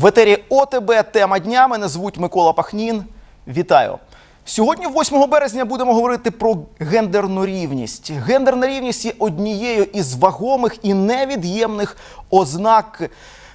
В етері ОТБ тема дня. Мене звуть Микола Пахнін. Вітаю. Сьогодні, 8 березня, будемо говорити про гендерну рівність. Гендерна рівність є однією із вагомих і невід'ємних ознак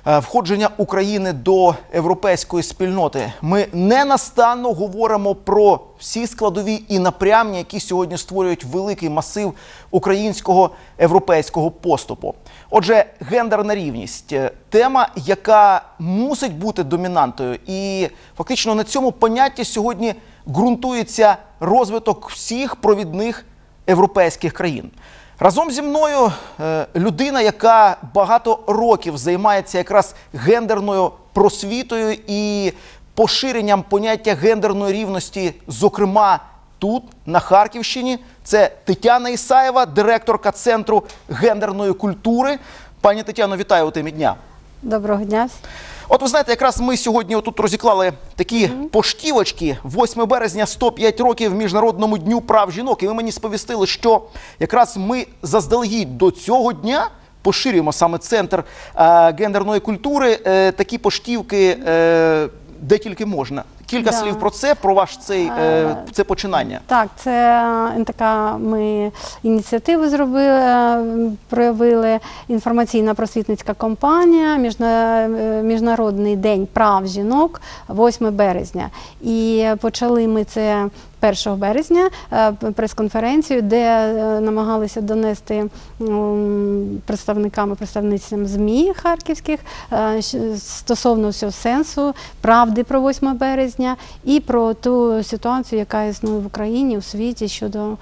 входження України до європейської спільноти. Ми ненастанно говоримо про всі складові і напрямні, які сьогодні створюють великий масив українського європейського поступу. Отже, гендерна рівність е, тема, яка мусить бути домінантою, і фактично на цьому понятті сьогодні ґрунтується розвиток всіх провідних європейських країн. Разом зі мною е, людина, яка багато років займається якраз гендерною просвітою і поширенням поняття гендерної рівності, зокрема тут, на Харківщині. Це Тетяна Ісаєва, директорка Центру гендерної культури. Пані Тетяно, вітаю у темі дня. Доброго дня. От ви знаєте, якраз ми сьогодні отут розіклали такі поштівочки. 8 березня 105 років Міжнародному дню прав жінок. І ви мені сповістили, що якраз ми заздалегідь до цього дня поширюємо саме центр е, гендерної культури. Е, такі поштівки, е, де тільки можна. Кілька Да. слів про це, про ваш цей е, це починання. Так, це е, така ми ініціативу зробили, е, проявили інформаційна просвітницька компанія Міжна- е, Міжнародний день прав жінок 8 березня. І почали ми це 1 березня е, прес-конференцію, де е, намагалися донести представниками представницям ЗМІ харківських е, стосовно всього сенсу правди про 8 березня і про ту ситуацію, яка існує в Україні у світі щодо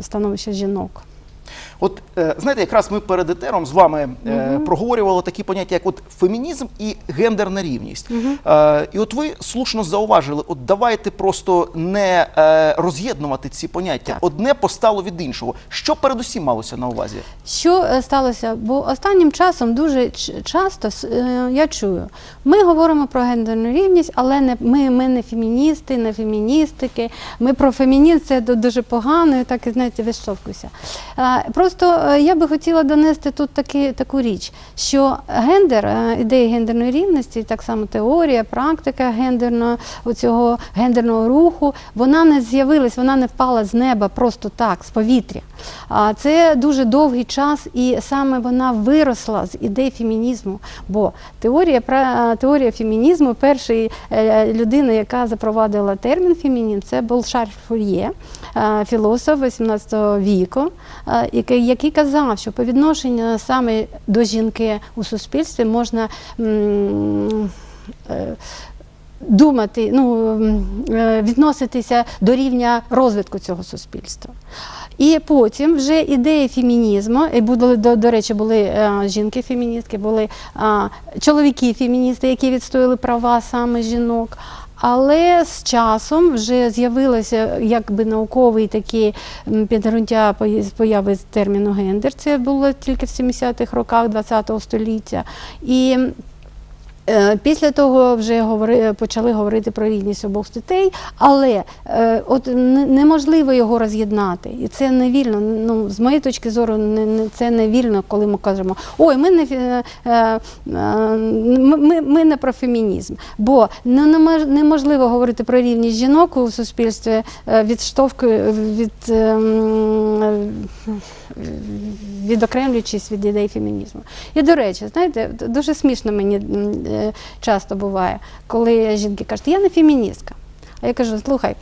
становища жінок. От е, знаєте, якраз ми перед етером з вами е, проговорювали такі поняття, як от фемінізм і гендерна рівність. Е, і от ви слушно зауважили, от давайте просто не роз'єднувати ці поняття. Так. Одне постало від іншого. Що передусім малося на увазі? Що сталося? Бо останнім часом дуже часто я чую, ми говоримо про гендерну рівність, але не ми, ми не феміністи, не феміністики. Ми про фемінізм це дуже погано, і так і знаєте, виштовхуюся. Е, Просто е, я би хотіла донести тут таки, таку річ, що гендер, е, ідея гендерної рівності, так само теорія, практика гендерного оцього гендерного руху, вона не з'явилась, вона не впала з неба просто так, з повітря. А це дуже довгий час, і саме вона виросла з ідей фемінізму. Бо теорія теорія фемінізму, перша людина, яка запровадила термін фемінізм, це був Шарль Фур'є, е, філософ 18 віку, е, який, який казав, що по відношенню саме до жінки у суспільстві можна. е, Думати, ну е, відноситися до рівня розвитку цього суспільства. І потім вже ідеї фемінізму, і були, до, до речі, були е, жінки-феміністки, були чоловіки-феміністи, які відстояли права саме жінок. Але з часом вже з'явилося якби науковий такі підґрунтя появи терміну гендер. Це було тільки в 70-х роках ХХ століття. І Після того вже говори, почали говорити про рівність обох дітей, але е, от неможливо його роз'єднати. І це не вільно. Ну, з моєї точки зору, не, це не вільно, коли ми кажемо, ой, ми не, е, е, ми, ми- не про фемінізм. Бо не- неможливо говорити про рівність жінок у суспільстві, е, відштовхує від. е, відокремлюючись від ідей фемінізму. І до речі, знаєте, дуже смішно мені е, часто буває, коли жінки кажуть, я не феміністка. А я кажу, слухай,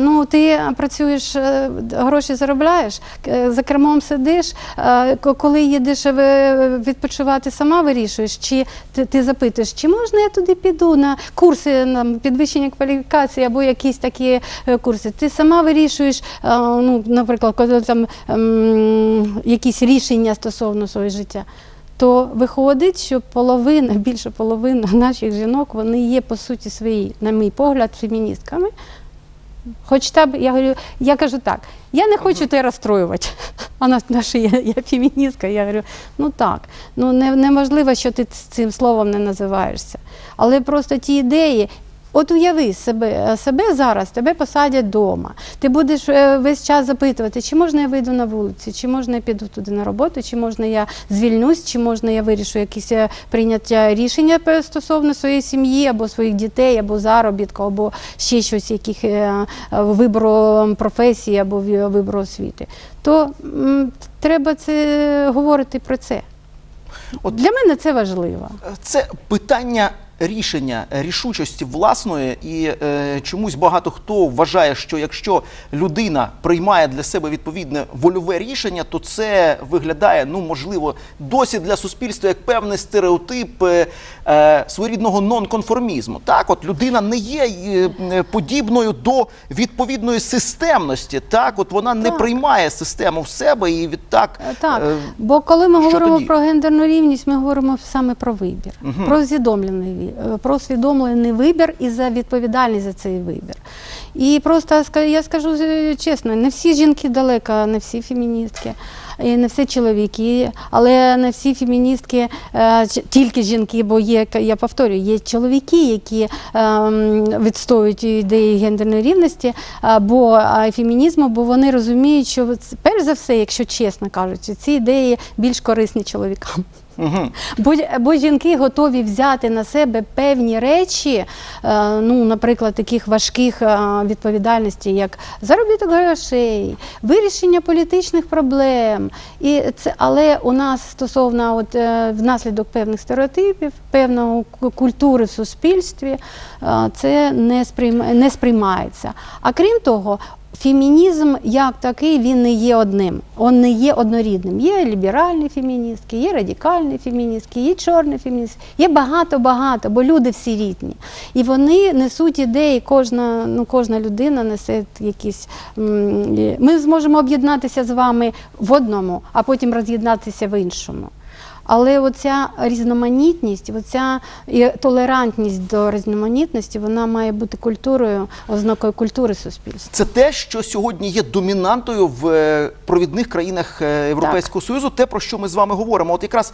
ну ти працюєш, е, гроші заробляєш, е, за кермом сидиш, е, коли їдеш е, відпочивати, сама вирішуєш, чи ти, запитуєш, чи можна я туди піду на курси на підвищення кваліфікації або якісь такі е, курси. Ти сама вирішуєш, е, ну, наприклад, коли там ем, якісь рішення стосовно свого життя. То виходить, що половина, більше половина наших жінок, вони є по суті свої, на мій погляд, феміністками. Хоч там, я говорю, я кажу так, я не хочу тебе розстроювати. Вона наша я, я феміністка. Я говорю, ну так, ну не, неможливо, що ти цим словом не називаєшся. Але просто ті ідеї, От уяви себе, себе зараз, тебе посадять вдома. Ти будеш е, весь час запитувати, чи можна я вийду на вулицю, чи можна я піду туди на роботу, чи можна я звільнюсь, чи можна я вирішу якісь е, прийняття рішення стосовно своєї сім'ї, або своїх дітей, або заробітку, або ще щось, яких е, е, вибору професії, або вибору освіти. То м, треба це говорити про це. От- Для мене це важливо. Це питання рішення рішучості власної, і е, чомусь багато хто вважає, що якщо людина приймає для себе відповідне вольове рішення, то це виглядає, ну можливо, досі для суспільства як певний стереотип е, е, своєрідного нонконформізму. Так, от людина не є е, е, подібною до відповідної системності. Так, от вона не приймає систему в себе і відтак. Е, Так, е, бо коли ми говоримо тоді? про гендерну рівність, ми говоримо саме про вибір, про усвідомлений ві- е, про усвідомлений вибір і за відповідальність за цей вибір. І просто я скажу е, чесно, не всі жінки далеко, не всі феміністки. І не всі чоловіки, але не всі феміністки, е, тільки жінки, бо є, я повторюю, є чоловіки, які відстоюють ідеї гендерної рівності, а, бо а, фемінізму, бо вони розуміють, що перш за все, якщо чесно кажучи, ці ідеї більш корисні чоловікам. Мгм. Бо, бо жінки готові взяти на себе певні речі, е, ну, наприклад, таких важких е, відповідальностей, як заробіток грошей, вирішення політичних проблем. І це, але у нас стосовно от, е, внаслідок певних стереотипів, певної культури в суспільстві, е, це не, сприйма, не сприймається. А крім того, Фемінізм як такий він не є одним, він не є однорідним. Є ліберальні феміністки, є радикальні феміністки, є чорні феміністки, є багато-багато, бо люди всі рідні. І вони несуть ідеї, кожна, ну, кожна людина несе якісь. Ми зможемо об'єднатися з вами в одному, а потім роз'єднатися в іншому. Але оця різноманітність, оця толерантність до різноманітності, вона має бути культурою, ознакою культури суспільства. Це те, що сьогодні є домінантою в е, провідних країнах е, Європейського Союзу, те, про що ми з вами говоримо. От якраз,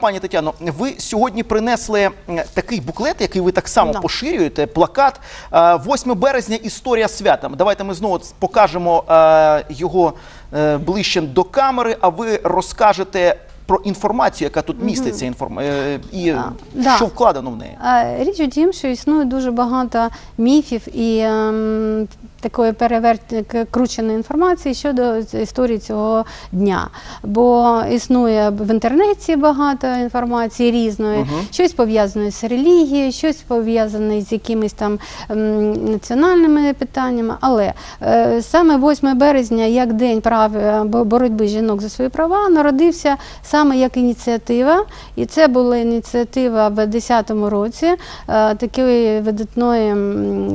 пані Тетяно, ви сьогодні принесли такий буклет, який ви так само Да. поширюєте, плакат. А, 8 березня історія свята. Давайте ми знову покажемо його е, ближче до камери, а ви розкажете. Про інформацію, яка тут міститься, інформ... е, і да. що вкладено в неї. Річ у тім, що існує дуже багато міфів і ем, такої перекрученої інформації щодо історії цього дня. Бо існує в інтернеті багато інформації різної, щось пов'язане з релігією, щось пов'язане з якимись там ем, національними питаннями. Але е, саме 8 березня, як День прав боротьби жінок за свої права, народився саме як ініціатива, і це була ініціатива в 10-му році е, такої видатної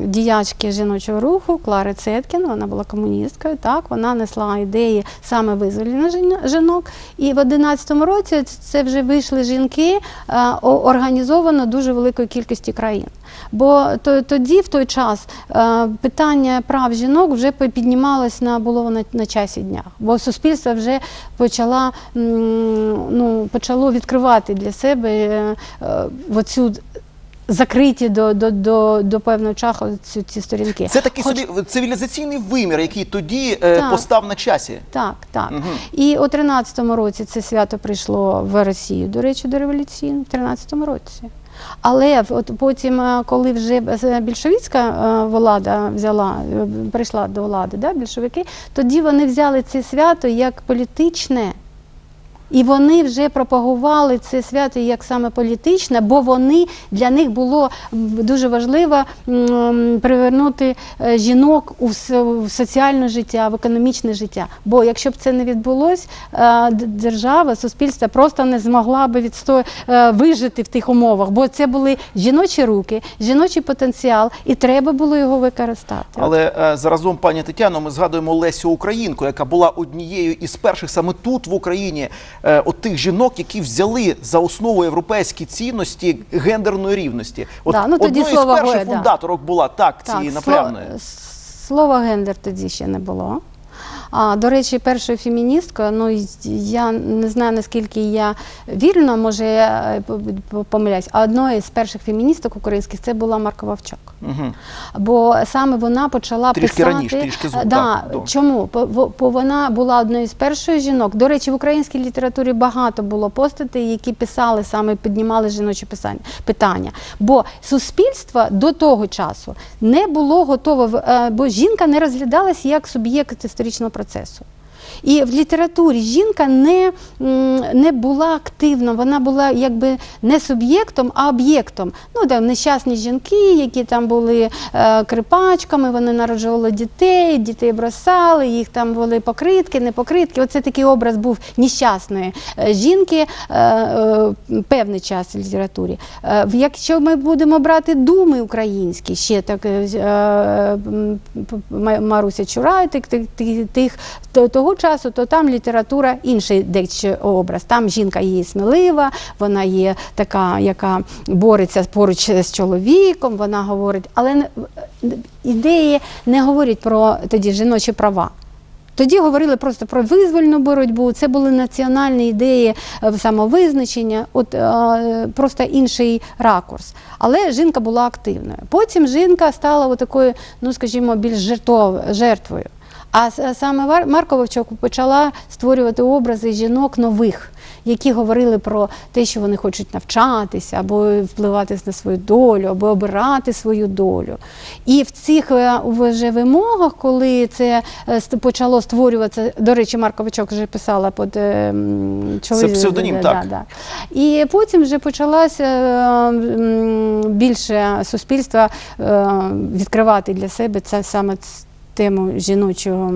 діячки жіночого руху Клари Цеткін. Вона була комуністкою. Так, вона несла ідеї саме визволення жінок. І в 11-му році це вже вийшли жінки е, організовано дуже великої кількості країн. Бо тоді, в той час, е, питання прав жінок вже піднімалось на було на, на часі дня. Бо суспільство вже почала, м, ну, почало відкривати для себе е, е, оцю закриті до, до, до, до певного часу ці, ці сторінки. Це такий Хоч- собі цивілізаційний вимір, який тоді е, постав на часі. Так, так. І у 13-му році це свято прийшло в Росію, до речі, до революції, в 13-му році. Але от потім, е, коли вже більшовицька е, влада взяла, е, прийшла до влади, да, більшовики, тоді вони взяли це свято як політичне. І вони вже пропагували це свято як саме політичне, бо вони для них було дуже важливо привернути е, жінок у соціальне життя, в економічне життя. Бо якщо б це не відбулось, е, держава, суспільство просто не змогла би відсто... е, вижити в тих умовах, бо це були жіночі руки, жіночий потенціал, і треба було його використати. Але заразом, пані Тетяно, ми згадуємо Лесю Українку, яка була однією із перших саме тут в Україні, е, от тих жінок, які взяли за основу європейські цінності гендерної рівності. От Да, ну, тоді одною слово з перших «ге», да. фундаторок була так цієї сло- Слово гендер тоді ще не було. А до речі, першою феміністкою, ну я не знаю наскільки я вірно, може я е, по- по- помиляюсь, а одною з перших феміністок українських це була Марка Вовчак. Угу. Бо саме вона почала Трішки писати. раніше, трішки згодом, да, так. Чому? Бо вона була одною з перших жінок. До речі, в українській літературі багато було постатей, які писали саме піднімали жіночі писання питання. Бо суспільство до того часу не було готове, е, бо жінка не розглядалася як суб'єкт історичного процесу. І в літературі жінка не, не була активна, вона була якби не суб'єктом, а об'єктом. Ну, там нещасні жінки, які там були е, крипачками, вони народжували дітей, дітей бросали, їх там були покритки, не покритки. Оце такий образ був нещасної е, жінки е, е, певний час в літературі. Е, якщо ми будемо брати думи українські, ще так е, е, Маруся Чурай, тих, тих, тих того часу, то там література інший дещо образ. Там жінка є смілива, вона є така, яка бореться поруч з чоловіком, вона говорить, але ідеї не говорять про тоді жіночі права. Тоді говорили просто про визвольну боротьбу. Це були національні ідеї е, самовизначення, от е, просто інший ракурс. Але жінка була активною. Потім жінка стала такою, ну скажімо, більш жертвою. А саме Вар- Марко Вовчок почала створювати образи жінок нових, які говорили про те, що вони хочуть навчатися, або впливати на свою долю, або обирати свою долю. І в цих е, вже вимогах, коли це е, почало створюватися, до речі, Марко Вовчок вже писала під е, м, чоловік- псевдонім, да, так. да. І потім вже почалося е, більше суспільства е, відкривати для себе це саме тему жіночого.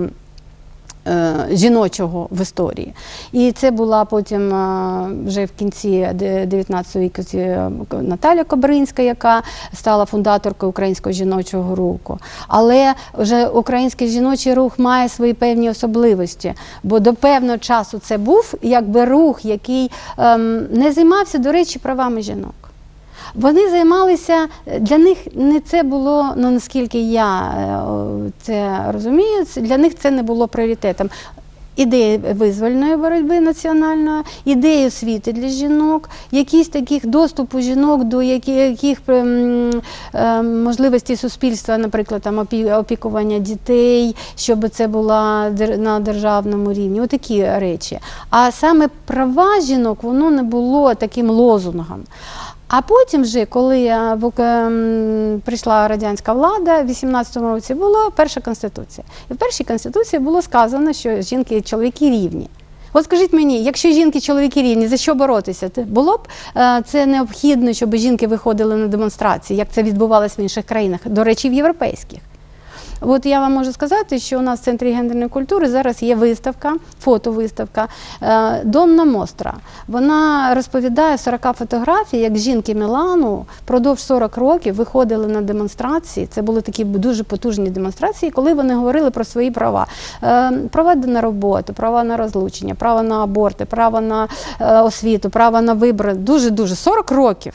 е, Жіночого в історії, і це була потім е, вже в кінці 19 віку е, Наталя Кобринська, яка стала фундаторкою українського жіночого руху. Але вже український жіночий рух має свої певні особливості, бо до певного часу це був якби рух, який ем, не займався, до речі, правами жінок. Вони займалися для них не це було, ну наскільки я е, це розумію, для них це не було пріоритетом. Ідеї визвольної боротьби національної, ідеї освіти для жінок, якісь таких доступу жінок до яких е, можливостей суспільства, наприклад, там опікування дітей, щоб це було на державному рівні, отакі речі. А саме права жінок воно не було таким лозунгом. А потім, вже, коли е, ем, прийшла радянська влада, в 18-му році була перша конституція. І в першій конституції було сказано, що жінки і чоловіки рівні. От скажіть мені, якщо жінки і чоловіки рівні, за що боротися? Було б е, це необхідно, щоб жінки виходили на демонстрації, як це відбувалося в інших країнах, до речі, в європейських. От я вам можу сказати, що у нас в центрі гендерної культури зараз є виставка, фотовиставка е, Донна Мостра. Вона розповідає 40 фотографій, як жінки Мілану впродовж 40 років виходили на демонстрації. Це були такі дуже потужні демонстрації, коли вони говорили про свої права. Е, Права на роботу, права на розлучення, право на аборти, право на е, освіту, право на вибори. Дуже дуже 40 років.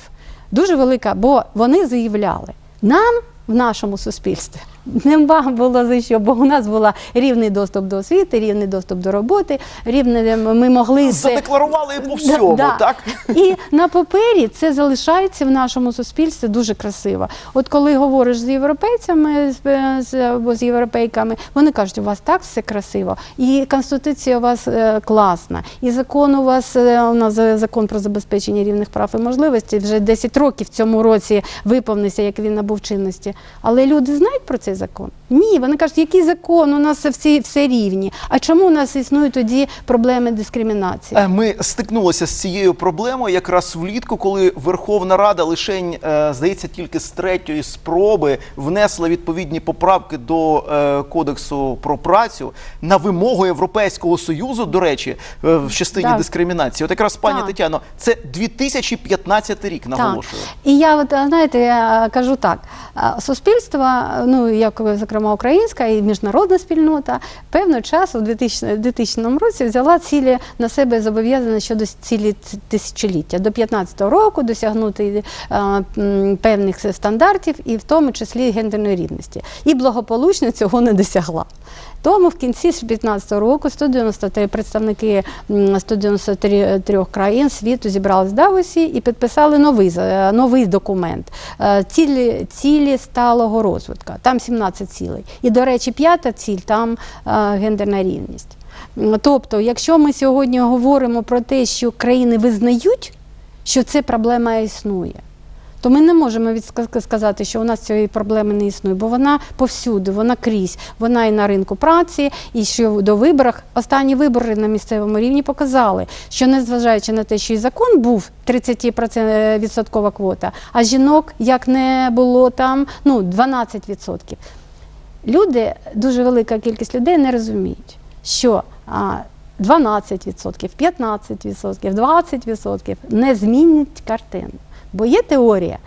Дуже велика, бо вони заявляли нам в нашому суспільстві. Нема було за що, бо у нас був рівний доступ до освіти, рівний доступ до роботи, рівний ми могли це- Задекларували по всьому, Да, так? І на папері це залишається в нашому суспільстві дуже красиво. От коли говориш з європейцями з, або з європейками, вони кажуть, у вас так все красиво, і конституція у вас е, класна, і закон у вас е, у нас е, закон про забезпечення рівних прав і можливостей вже 10 років в цьому році виповнився, як він набув чинності. Але люди знають про цей закон? Ні, вони кажуть, який закон? У нас всі все рівні. А чому у нас існують тоді проблеми дискримінації? Е, Ми стикнулися з цією проблемою якраз влітку, коли Верховна Рада лишень, е, здається, тільки з третьої спроби внесла відповідні поправки до е, кодексу про працю на вимогу Європейського союзу. До речі, в частині Так. дискримінації. От якраз пані Так. Тетяно, це 2015 рік. Наголошую. Так. І я от знаєте, я кажу так: суспільство, ну як як зокрема українська і міжнародна спільнота, певний час у 2000, 2000 році взяла цілі на себе зобов'язання щодо цілі тисячоліття до 15-го року досягнути е, певних стандартів, і в тому числі гендерної рівності. І благополучно цього не досягла. Тому в кінці 2015 року 193 представники 193 країн світу зібрались в Давосі і підписали новий, новий документ е, цілі, цілі сталого розвитку. Там 17 цілей. І, до речі, п'ята ціль там е, гендерна рівність. Тобто, якщо ми сьогодні говоримо про те, що країни визнають, що ця проблема існує, то ми не можемо сказати, що у нас цієї проблеми не існує, бо вона повсюди, вона крізь, вона і на ринку праці, і що до виборах. Останні вибори на місцевому рівні показали, що незважаючи на те, що і закон був 30% відсоткова квота, а жінок як не було там ну 12%. Люди, дуже велика кількість людей не розуміють, що а, 12%, 15%, 20% не змінять картину. Бо є теорія,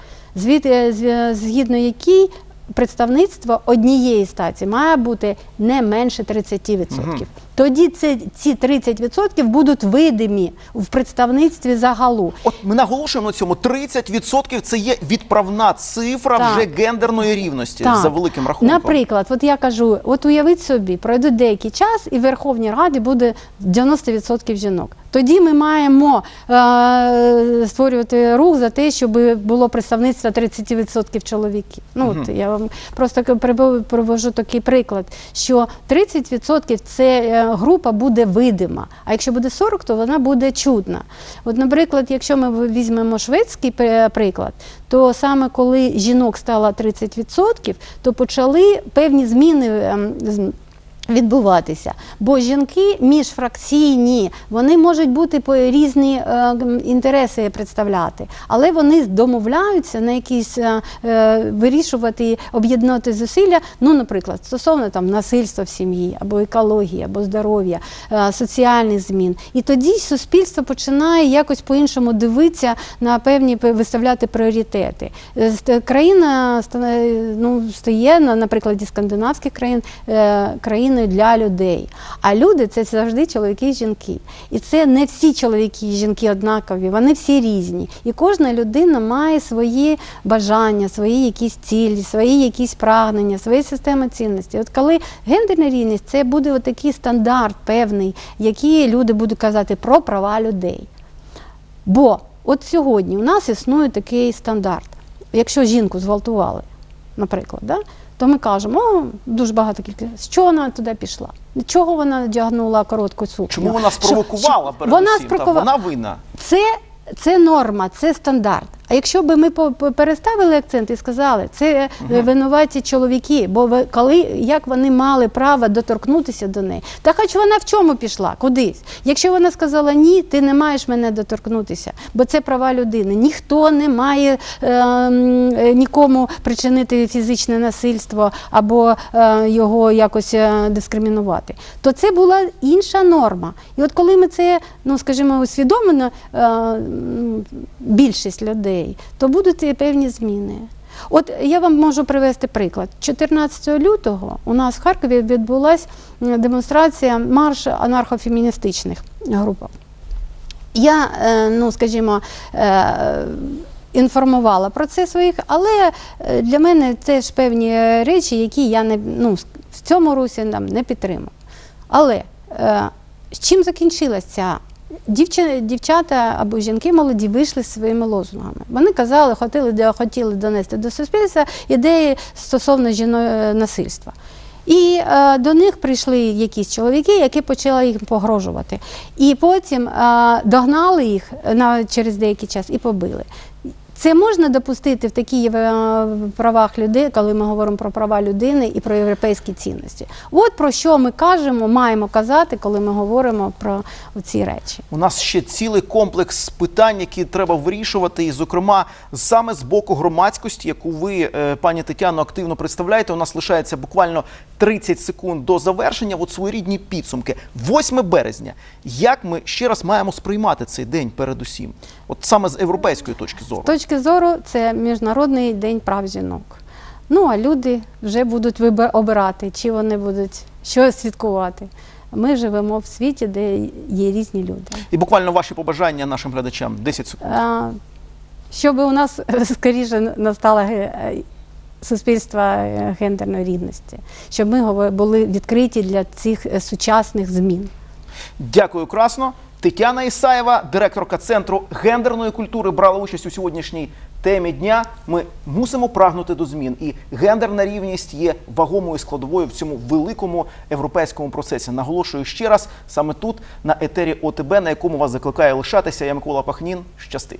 е, з- згідно якій представництво однієї статі має бути не менше 30%. Мгм. Тоді це, ці 30% будуть видимі в представництві загалу. От ми наголошуємо на цьому: 30% це є відправна цифра Так. вже гендерної рівності Так. за великим рахунком. Наприклад, от я кажу, от уявіть собі, пройде деякий час, і в Верховній Раді буде 90% жінок. Тоді ми маємо е, створювати рух за те, щоб було представництво 30% чоловіків. Ну от я вам просто привожу такий приклад, що 30% це е, група буде видима, а якщо буде 40%, то вона буде чудна. От, наприклад, якщо ми візьмемо шведський приклад, то саме коли жінок стало 30%, то почали певні зміни. Відбуватися, бо жінки міжфракційні, вони можуть бути по різні е, інтереси представляти, але вони домовляються на якісь е, е, вирішувати, об'єднати зусилля. Ну, наприклад, стосовно там насильства в сім'ї, або екології, або здоров'я, е, соціальних змін. І тоді суспільство починає якось по-іншому дивитися на певні виставляти пріоритети. Країна ну, стає на, на прикладі скандинавських країн е, країною для людей. А люди це завжди чоловіки і жінки. І це не всі чоловіки і жінки однакові, вони всі різні. І кожна людина має свої бажання, свої якісь цілі, свої якісь прагнення, свої системи цінностей. От коли гендерна рівність, це буде такий стандарт певний, який люди будуть казати про права людей. Бо от сьогодні у нас існує такий стандарт. Якщо жінку зґвалтували, наприклад, да, то ми кажемо, о, дуже багато кількість. Що вона туди пішла? Чого вона надягнула коротку сукню? Чому вона спровокувала перед Вона усім? Та, спровокувала. Вона винна. Це, це норма, це стандарт. А якщо би ми переставили акцент і сказали, це е, винуваті чоловіки, бо ви- коли як вони мали право доторкнутися до неї, та хоч вона в чому пішла, кудись. Якщо вона сказала ні, ти не маєш мене доторкнутися, бо це права людини. Ніхто не має е, е, нікому причинити фізичне насильство або е, його якось е, дискримінувати. То це була інша норма. І от коли ми це, ну скажімо, усвідомлено е, більшість людей, то будуть і певні зміни. От я вам можу привести приклад. 14 лютого у нас в Харкові відбулася демонстрація марш анархофеміністичних груп. Я, е, ну скажімо, е, інформувала про це своїх, але е, для мене це ж певні речі, які я не ну, в цьому русі не підтримую. Але з чим закінчилася ця? Дівча, дівчата або жінки молоді вийшли зі своїми лозунгами. Вони казали, хотіли, хотіли донести до суспільства ідеї стосовно жіно насильства. І е, до них прийшли якісь чоловіки, які почали їм погрожувати. І потім е, догнали їх на, через деякий час і побили. Це можна допустити в таких е, правах людей, коли ми говоримо про права людини і про європейські цінності. От про що ми кажемо, маємо казати, коли ми говоримо про ці речі. У нас ще цілий комплекс питань, які треба вирішувати, і, зокрема, саме з боку громадськості, яку ви, е, пані Тетяно, активно представляєте. У нас лишається буквально 30 секунд до завершення. От своєрідні підсумки. 8 березня. Як ми ще раз маємо сприймати цей день передусім? От саме з європейської точки зору. Точки зору, це Міжнародний день прав жінок. Ну а люди вже будуть обирати, чи вони будуть що святкувати. Ми живемо в світі, де є різні люди. І буквально ваші побажання нашим глядачам 10 секунд. А, Щоб у нас скоріше настало е, суспільство е, гендерної рівності, щоб ми були відкриті для цих е, сучасних змін. Дякую красно. Тетяна Ісаєва, директорка центру гендерної культури, брала участь у сьогоднішній темі дня. Ми мусимо прагнути до змін, і гендерна рівність є вагомою складовою в цьому великому європейському процесі. Наголошую ще раз саме тут, на етері ОТБ, на якому вас закликає лишатися. Я Микола Пахнін. Щасти.